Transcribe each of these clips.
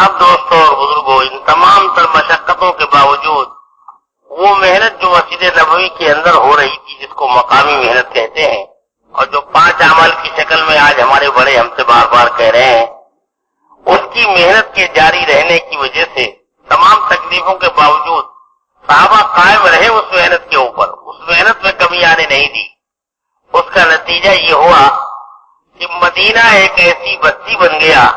اب دوستوں اور بزرگوں ان تمام تر مشقتوں کے باوجود، وہ محنت جو مسجد نبوی کے اندر ہو رہی تھی، جس کو مقامی محنت کہتے ہیں، اور جو پانچ عمل کی شکل میں آج ہمارے بڑے ہم سے بار بار کہہ رہے ہیں، اس کی محنت کے جاری رہنے کی وجہ سے تمام تکلیفوں کے باوجود صحابہ قائم رہے اس محنت کے اوپر۔ اس محنت میں کمی آنے نہیں دی۔ اس کا نتیجہ یہ ہوا کہ مدینہ ایک ایسی بستی بن گیا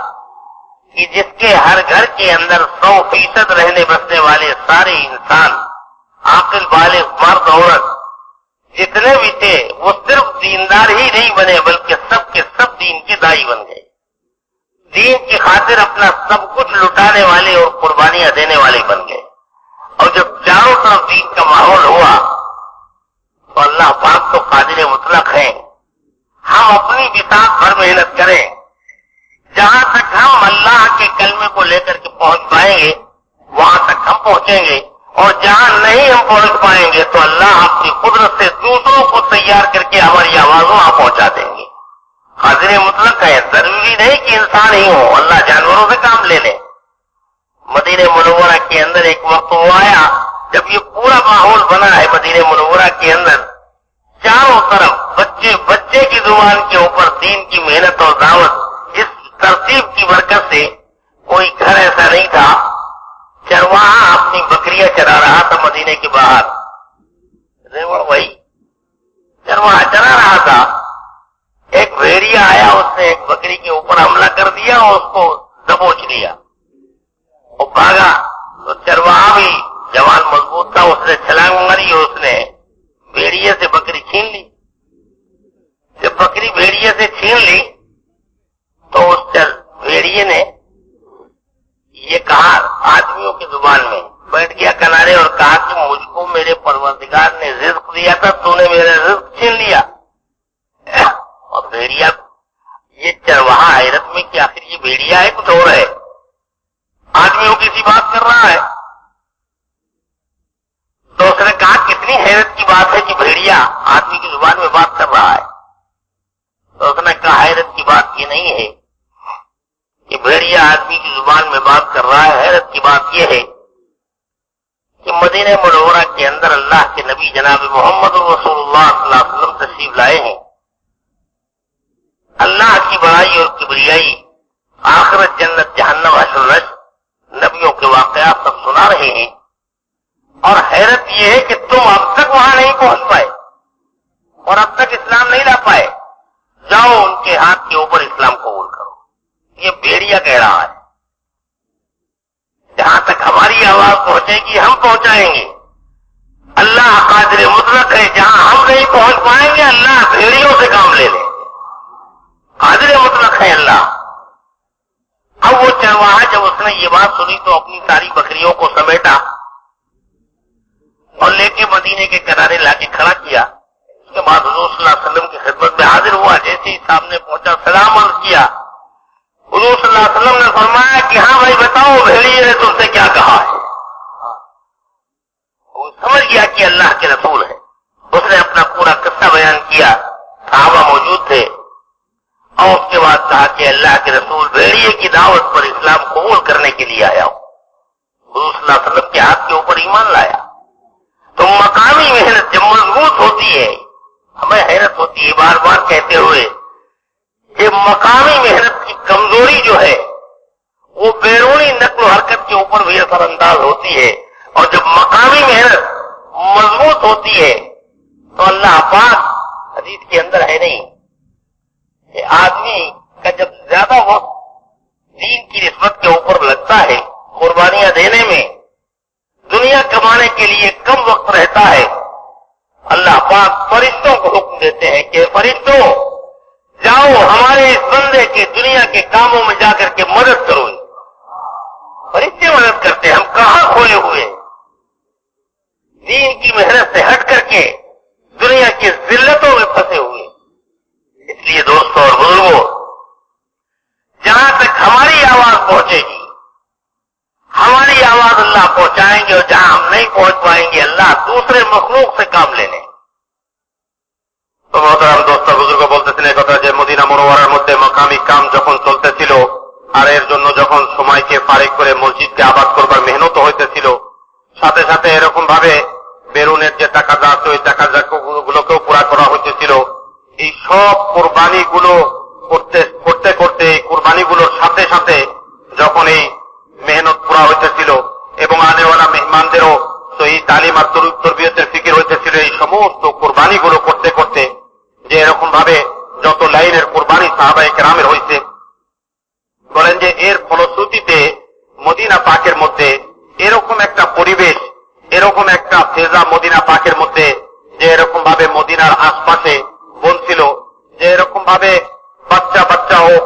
کہ جس کے ہر گھر کے اندر سو فیصد رہنے بسنے والے سارے انسان، عاقل والے مرد، عورت، جتنے بھی تھے، وہ صرف دیندار ہی نہیں بنے، بلکہ سب کے سب دین کے دائی بن گئے۔ دین کی خاطر اپنا سب کچھ لٹانے والے اور قربانیاں دینے والے بن گئے۔ اور جب چاروں طرف دین کا ماحول ہوا، تو اللہ پاک تو قادر مطلق ہیں۔ ہم اپنی کتاب پر محنت کریں۔ جہاں تک ہم اللہ کے کلمے کو لے کر کے پہنچ پائیں گے، وہاں تک ہم پہنچیں گے۔ اور جہاں نہیں ہم پہنچ پائیں گے، تو اللہ اپنی قدرت سے دوسروں کو تیار کر کے ہماری آواز وہاں پہنچا دیں گے۔ حاضر مطلق ہے، ضروری نہیں کہ انسان ہی ہو، اللہ جانوروں سے کام لے لے۔ مدینہ منورہ کے اندر ایک وقت وہ آیا، جب یہ پورا ماحول بنا ہے مدینہ منورہ کے اندر۔ چاروں طرف بچے بچے کی زبان کے اوپر دین کی محنت اور دعوت۔ ترتیب کی برکت سے کوئی گھر ایسا نہیں تھا چرواہ اپنی بکریاں چرا رہا تھا مدینے کے باہر۔ ریوڑ بھائی چرواہا چرا رہا تھا، ایک بھیڑیا آیا، اس نے ایک بکری کے اوپر حملہ کر دیا اور اس کو دبوچ لیا۔ وہ بھاگا۔ تو چرواہ بھی جوان مضبوط تھا، اس نے چھلانگ ماری اور اس نے بھیڑیے سے بکری چھین لی۔ جب بکری بھیڑیے سے چھین لی، تو اس بھیڑیے نے یہ کہا، آدمیوں کی زبان میں بیٹھ گیا کنارے اور کہا کہ مجھ کو میرے پروردگار نے رزق دیا تھا، تو نے میرا رزق چھین لیا۔ اور بھیڑیا، یہ چرواہا حیرت میں کہ آخر یہ بھیڑیا ہے، کچھ اور ہے۔ آدمیوں کی سی بات کر رہا ہے۔ تو اس نے کہا، کتنی حیرت کی بات ہے کہ بھیڑیا آدمی کی زبان میں بات کر رہا ہے۔ تو اس نے کہا، حیرت کی بات یہ نہیں ہے۔ کہ بھیڑیا آدمی کی زبان میں بات کر رہا ہے، حیرت کی بات یہ ہے کہ مدینہ منورہ کے اندر اللہ کے نبی جناب محمد رسول اللہ صلی اللہ علیہ وسلم تشریف لائے ہیں۔ اللہ کی بڑائی اور کبریائی آخرت جنت جہنم حشر رش نبیوں کے واقعات سب سنا رہے ہیں اور حیرت یہ ہے کہ تم اب تک وہاں نہیں پہنچ معراج جہاں تک ہماری آواز پہنچے گی، ہم پہنچائیں گے۔ اللہ قادر مطلق ہے، جہاں ہم نہیں پہنچ پائیں گے، اللہ بھیڑیوں سے کام لے لیں گے۔ قادر مطلق ہے اللہ۔ اب وہ چرواہا، جب اس نے یہ بات سنی تو اپنی ساری بکریوں کو سمیٹا اور لے کے مدینے کے کنارے لا کے کھڑا کیا۔ اس کے بعد حضور صلی اللہ علیہ وسلم کی خدمت میں حاضر ہوا، جیسے ہی سامنے پہنچا، سلام عرض کیا۔ حضور صلی اللہ علیہ وسلم نے فرمایا کہ ہاں بھائی بتاؤ بھیڑیے نے تم سے کیا کہا ہے؟ وہ سمجھ گیا کہ اللہ کے رسول ہے اس نے اپنا پورا قصہ بیان کیا۔ صحابہ موجود تھے۔ اور اس کے بعد کہا کہ اللہ کے رسول بھیڑیے کی دعوت پر اسلام قبول کرنے کے لیے آیا ہوں۔ حضور صلی اللہ علیہ وسلم کے ہاتھ کے اوپر ایمان لایا۔ تو مقامی محنت جب مضبوط ہوتی ہے، ہمیں حیرت ہوتی ہے، بار بار کہتے ہوئے کہ مقامی محنت کمزوری جو ہے، وہ بیرونی نقل و حرکت کے اوپر بھی اثر انداز ہوتی ہے۔ اور جب مقامی محنت مضبوط ہوتی ہے، تو اللہ پاک حدیث کے اندر ہے نہیں۔ کہ آدمی کا جب زیادہ وقت دین کی نسبت کے اوپر لگتا ہے، قربانیاں دینے میں، دنیا کمانے کے لیے کم وقت رہتا ہے، اللہ پاک فرشتوں کو حکم دیتے ہیں کہ فرشتوں جاؤ، ہمارے اس بندے کے دنیا کے کاموں میں جا کر کے مدد کرو۔ اور اتنی مدد کرتے ہم کہاں کھولے ہوئے؟ دین کی محنت سے ہٹ کر کے دنیا کی ذلتوں میں پھنسے ہوئے۔ اس لیے دوستوں اور بزرگوں جہاں تک ہماری آواز پہنچے گی، ہماری آواز اللہ پہنچائیں گے اور جہاں ہم نہیں پہنچ پائیں گے، اللہ دوسرے مخلوق سے کام لے لیں কাম যখন চলতেছিল, আর এর জন্য যখন সময়কে ফারেক করে মসজিদকে আবাদ করবার মেহনত হইতেছিল, সাথে সাথে এরকম ভাবে বেরুনের যে টাকা যা আছে ওই টাকা গুলোকেও পুরা করা হইতেছিল। এই সব কোরবানি গুলো করতে করতে করতে এই কোরবানি গুলোর সাথে সাথে যখন এই মেহনত পুরা হইতেছিল, এবং আনেওয়ালা মেহমানদেরও তো এই তালিম আর তরবিয়তের ফিকির হইতেছিল, এই সমস্ত কোরবানি গুলো করতে করতে যে এরকম ভাবে সাহাবাই কেরামের হয়েছে বলেন যে, এর ফলশ্রুতিতে মদিনা পাকের মধ্যে এরকম একটা পরিবেশ, এরকম একটা ফেজা মদিনা পাকের মধ্যে যে এরকম ভাবে মদিনার আশপাশে বলছিল যে এরকম ভাবে বাচ্চা বাচ্চা হোক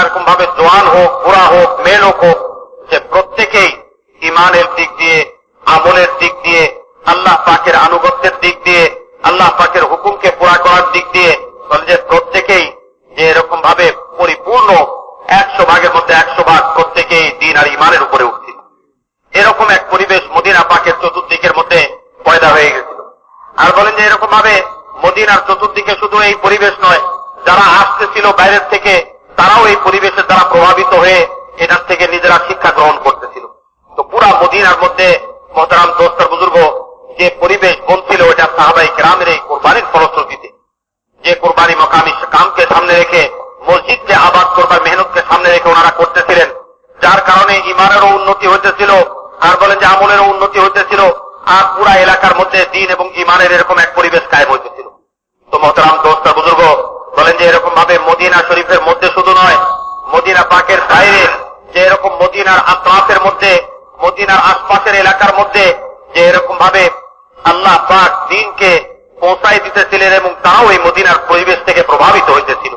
এরকম ভাবে জোয়ান হোক, বুড়া হোক, মেয়ে লোক হোক, যে প্রত্যেকেই ইমানের দিক দিয়ে, আমলের দিক দিয়ে, আল্লাহ পাকের আনুগত্যের দিক দিয়ে, আল্লাহ পাকের হুকুমকে পুরা করার দিক দিয়ে বলে যে, প্রত্যেকেই ভাবে পরিপূর্ণ একশো ভাগের মধ্যে একশো ভাগ প্রত্যেকেই দিন আর ইমানের উপরে উঠছিল এরকম এক পরিবেশ মদিনা পাকের চতুর্দিকের মধ্যে পয়দা হয়ে গেছিল। আর বলেন যে এরকম ভাবে মদিনার চতুর্দিকে শুধু এই পরিবেশ নয়, যারা আসতেছিল বাইরের থেকে, তারাও এই পরিবেশের দ্বারা প্রভাবিত হয়ে এটার থেকে নিজেরা শিক্ষা গ্রহণ করতেছিল। তো পুরা মদিনার মধ্যে মহতারাম দোস্তর বুজুর্গ যে পরিবেশ বলছিল ওটা সাহাবাই গ্রামের এই কোরবানির ফলশ্রুতিতে যে কোরবানি মকামি কামকে সামনে রেখে মসজিদকে আবাদ করবার মেহনতকে সামনে রেখে ওনারা করতেছিলেন। যার কারণে ইমানেরও উন্নতি হইতেছিল, আর বলেন যে আমলেরও উন্নতি হইতেছিল, আর পুরা এলাকার মধ্যে দিন এবং ইমানের এরকম এক পরিবেশ কায়েম হইতেছিল। তো মহতারাম দোস্তা, বুজুর্গ, বলেন যে এরকম ভাবে মদিনা শরীফের মধ্যে শুধু নয়, মদিনা পাকের বাইরে যে এরকম মদিনার আত্মাসের মধ্যে, মদিনার আশপাশের এলাকার মধ্যে যে এরকম ভাবে আল্লাহ পাক দিনকে পৌঁছাই দিতেছিলেন এবং তাও এই মদিনার পরিবেশ থেকে প্রভাবিত হইতেছিল।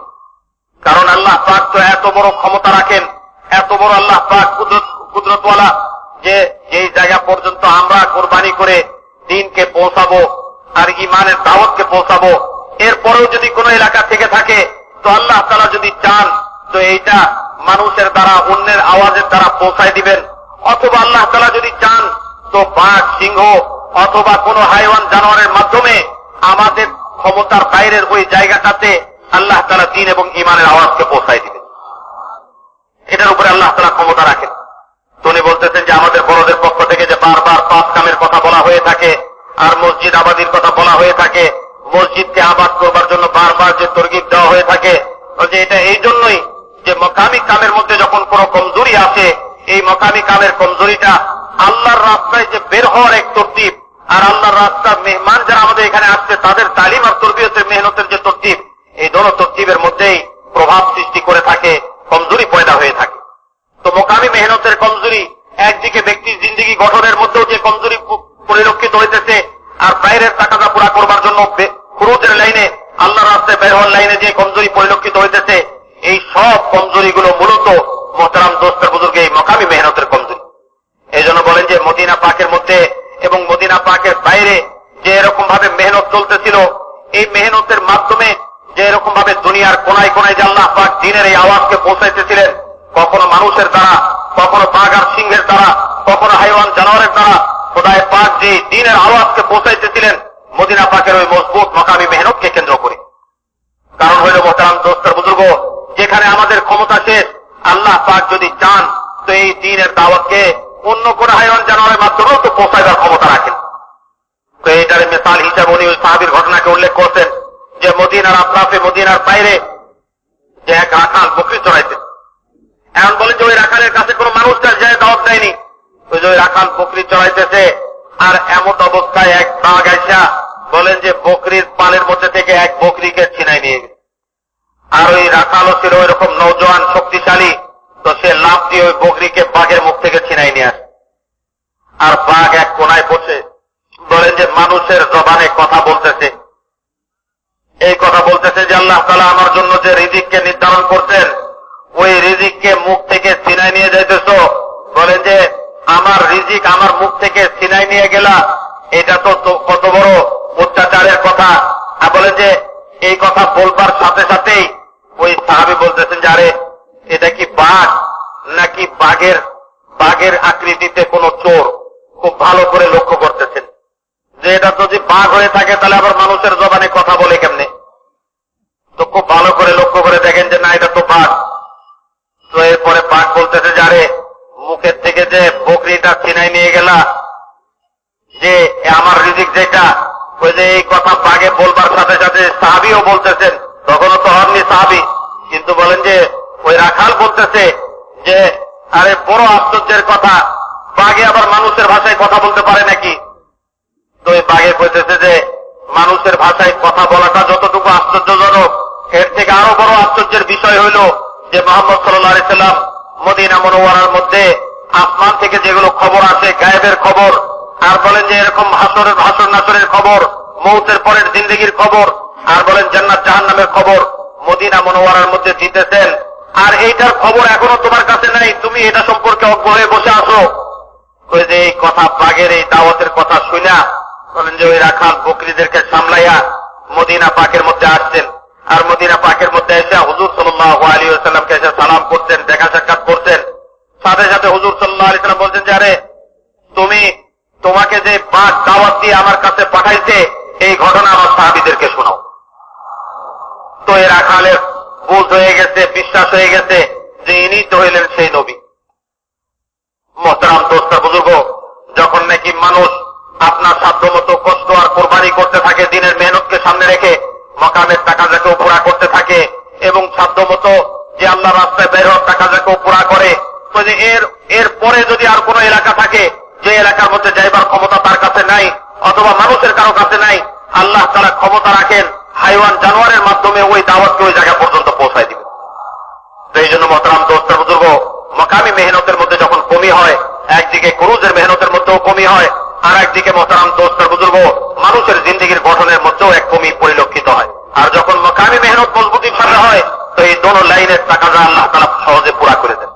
কারণ আল্লাহ পাক তো এত বড় ক্ষমতা রাখেন, এত বড় আল্লাহ পাক কুদরতওয়ালা যে যেই জায়গা পর্যন্ত আমরা কোরবানি করে দিনকে পৌঁছাবো আর ইমানের দাওয়াতকে পৌঁছাবো, এরপরেও যদি কোনো এলাকা থেকে থাকে, তো আল্লাহ তালা যদি চান, তো এইটা মানুষের দ্বারা, অন্যের আওয়াজের দ্বারা পৌঁছায় দিবেন। অথবা আল্লাহ তালা যদি চান, তো বাঘ, সিংহ অথবা কোনো হাইওয়ান জানোয়ারের মাধ্যমে আমাদের ক্ষমতার বাইরের ওই জায়গাটাতে আল্লাহ তালা দিন এবং ইমানের আওয়াজকে পৌঁছায় দিবেন। এটার উপরে আল্লাহ তালা ক্ষমতা রাখেন। তো উনি বলতেছেন যে আমাদের বড়দের পক্ষ থেকে যে বারবার পাঁচ কামের কথা বলা হয়ে থাকে আর মসজিদ আবাদির কথা বলা হয়ে থাকে, মসজিদকে আবাদ করবার জন্য বারবার যে তর্গিব দেওয়া হয়ে থাকে যে এটা এই জন্যই যে মকামি কামের মধ্যে যখন কোন কমজোরি আছে এই মকামি কামের কমজোরিটা আল্লাহর রাস্তায় যে বের হওয়ার এক তরতিব আর আল্লাহর রাস্তার মেহমান যারা আমাদের এখানে আসছে, তাদের তালিম আর তরবিয়তের মেহনতের যে তরতিব এই দোনো তরতিবের মধ্যেই প্রভাব সৃষ্টি করে থাকে কমজোরি পয়দা হয়ে থাকে তো মোকামি মেহনতের কমজোরি একদিকে ব্যক্তির জিন্দিগি গঠনের মধ্যেও যে কমজোরি পরিলক্ষিত হইতেছে, আর বাইরের টাকাটা পুরা করবার জন্য খুরুজের লাইনে আল্লাহ রাস্তায় বের হওয়ার লাইনে যে কমজোরি পরিলক্ষিত হইতেছে, এই সব কমজোরিগুলো মূলত মোহতারাম দোস্তের বুজুর্গে এই মকামি মেহনতের কমজোরি। এই জন্য বলেন যে মদিনা পাকের মধ্যে এবং মদিনা পাকের বাইরে যে এরকম ভাবে মেহনত চলতেছিল, এই মেহনতের মাধ্যমে যে এরকম ভাবে দুনিয়ার কোনায় কোনায় আল্লাহ পাক দিনের এই আওয়াজকে পৌঁছাইতেছিলেন, কখনো মানুষের দ্বারা কখনো বাঘ আর সিংহের দ্বারা, কখনো হাইওয়ান জানোয়ারের দ্বারা খোদায় পাক যে দিনের আওয়াজকে পৌঁছাইতেছিলেন, মদিনা পাকের ওই মজবুত, মকামি মেহনতকে কেন্দ্র করে। কারণ হইল, মোহতারাম দোস্তর বুজুর্গ, যেখানে আমাদের ক্ষমতা শেষ আল্লাহ পাক যদি চান, তো এই দিনের দাওয়াতকে অন্য কোন হাইওয়ান জানোয়ারের মাধ্যমেও তো পৌঁছাইবার ক্ষমতা রাখেন। তো এইটার মেসাল হিসাবে উনি ওই সাহাবির ঘটনাকে উল্লেখ করতেন যে মদিনার আত্রাফে মদিনার বাইরে যে এক রাখাল বকরি চড়াইতেন। এমন বলেন যে ওই রাখালের কাছে কোনো মানুষ তার যায় দাওয়াত দেয়নি ওই যে ওই রাখাল বকরি চড়াইতেছে, আর এমন অবস্থায় এক বাঘ আইসা বলেন যে, বকরির পালের মধ্যে থেকে এক বকরিকে ছিনাই নিয়ে গেছে। আর ওই রাখালও ছিল ওই রকম নৌজওয়ান শক্তিশালী, তো সে লাভ দিয়ে ওই বকরিকে বাঘের মুখ থেকে ছিনাই নিয়ে আসে। আর বাঘ এক কোনায় বসে বলেন যে, মানুষের জবানে কথা বলতেছে। এই কথা বলতেছে যে, আল্লাহ তালা আমার জন্য যে রিজিককে নির্ধারণ করছেন, ওই রিজিককে মুখ থেকে সিনাই নিয়ে যাইতেছ। বলেন যে আমার রিজিক আমার মুখ থেকে সিনাই নিয়ে গেলা। এটা তো কত বড় অত্যাচারের কথা। আর বলে যে, এই কথা বলবার সাথে সাথেই ওই সাহাবি বলতেছেন যে, আরে, এটা কি বাঘ? নাকি বাঘের বাঘের আকৃতিতে কোন চোর? খুব ভালো করে লক্ষ্য করতেছেন। যে এটা যদি বাঘ হয়ে থাকে, তাহলে আবার মানুষের জবানে কথা বলে কেমনে? তো খুব ভালো করে লক্ষ্য করে দেখেন যে, না, এটা তো বাঘ তো তো এরপরে পাক বলতেছে যারে মুখের থেকে যে বকরিটা ছিনাই নিয়ে গেলা, যে আমার রিজিক যেটা, ওই যে এই কথা বাগে বলবার সাথে সাথে সাহাবিও বলতেছেন, তখনও তো হননি সাহাবি, কিন্তু বলেন যে, ওই রাখাল বলতেছে যে, আরে বড় আশ্চর্যের কথা, বাঘে আবার মানুষের ভাষায় কথা বলতে পারে নাকি? তো এই বাঘে বলতেছে যে, মানুষের ভাষায় কথা বলাটা যতটুকু আশ্চর্যজনক, এর থেকে আরও বড় আশ্চর্যের বিষয় হইল যে, মোহাম্মদ সাল্লাহ সাল্লাম মদিনা মনোয়ারার মধ্যে আসমান থেকে যেগুলো খবর আছে, গায়েবের খবর, আর বলেন যে এরকম ভাষণের ভাষণ নাসরের খবর, মৌতের পরের জিন্দগির খবর, আর বলেন জান্নাত, জাহান্নামের খবর, মদিনা মনোয়ারার মধ্যে দিতেছেন আর এইটার খবর এখনও তোমার কাছে নাই, তুমি এটা সম্পর্কে অজ্ঞ হয়ে বসে আসো ওই যে এই কথা বাঘের, এই দাওয়াতের কথা শুনা বলেন যে ওই রাখাল বকরিদেরকে সামলাইয়া মদিনা পাকের মধ্যে আসছেন। আর মদিনা পাকের মধ্যে এসে হুজুর সাল্লাহ আলী সাল্লামকে এসে সালাম করতেন দেখা সাক্ষাৎ করতেন সাথে সাথে হুজুর সাল্লাহ আলী সাল্লাম বলছেন যে, আরে, তুমি তোমাকে যে পাক দাওয়াত দিয়ে আমার কাছে পাঠাইছে, এই ঘটনা আমার সাহাবিদেরকে শোনাও। তো এ রাখালের বুঝ হয়ে গেছে, বিশ্বাস হয়ে গেছে যে ইনি তো হইলেন সেই নবী। মোহতারাম দোস্তা, বুজুর্গ, যখন নাকি মানুষ আপনার সাধ্য মতো কষ্ট আর কোরবানি করতে থাকে, দিনের মেহনতকে সামনে রেখে মকামের টাকা যাকেও পুরা করতে থাকে, এবং সাধ্য মতো যে আল্লাহ রাস্তায় বের হওয়ার টাকা যাকেও পুরা করে যে এর এর পরে যদি আর কোনো এলাকা থাকে, যে এলাকার মধ্যে যাইবার ক্ষমতা তার কাছে নাই, অথবা মানুষের কারও কাছে নাই, আল্লাহ তারা ক্ষমতা রাখেন, হাইওয়ান জানোয়ারের মাধ্যমে ওই দাওয়াতকে ওই জায়গা পর্যন্ত পৌঁছায় দিবে। তো এই জন্য মহতারাম দোস্তের বুজুর্গ, মকামি মেহনতের মধ্যে যখন কমি হয়, একদিকে ক্রুজের মেহনতের মধ্যেও কমি হয়, আর একদিকে মহতারাম দোস্তের বুজুর্গ, মানুষের জিন্দগির গঠনের মধ্যেও এক কমি পরিলক্ষিত হয়। আর যখন মকামি মেহনত মজবুতি ভাবে হয়, তো এই দোনো লাইনের টাকা আল্লাহ তারা সহজে পুরা করে দেন।